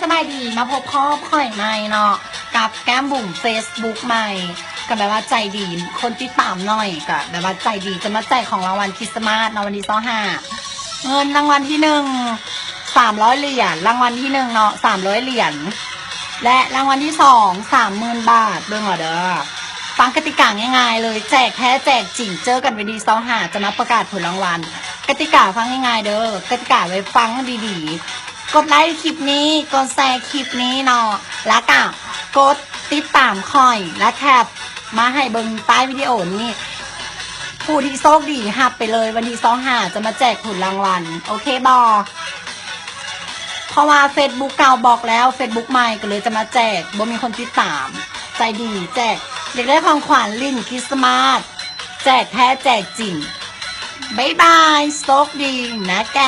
สบายดีมาพบพ่อข่อยใหม่เนาะกับแก้มบุ๋ม Facebook ใหม่กับแบบว่าใจดีคนที่ตามหน่อยกับแบบว่าใจดีจะมาแจกของรางวัลคริสต์มาสในวันที่สอห้าเงินรางวัลที่หนึ่งสามร้อยเหรียญรางวัลที่หนึ่งเนาะสามร้อยเหรียญและรางวัลที่สองสามหมื่นบาทเบิ่งเหรอเด้อฟังกติกาง่ายๆเลยแจกแท้แจกจริงเจอกันวันที่สอห้าจะมาประกาศผลรางวัลกติกาฟังง่ายๆเด้อกติกาไว้ฟังดีๆ กดไลค์คลิปนี้ กดแชร์คลิปนี้เนาะแล้วก็กดติดตามคอยและแคปมาให้เบิงใต้วิดีโอนี้ ผู้ที่โชคดีหับไปเลยวันที่สองหาจะมาแจกผลรางวัล โอเคบอเพราะว่า Facebook เก่าบอกแล้ว Facebook ใหม่ก็เลยจะมาแจกบ่มีคนติดตาม ใจดีแจกเด็กได้ของขวัญลิ้นคริสต์มาสแจกแท้แจกจริงบ๊ายบายโชคดีนะแก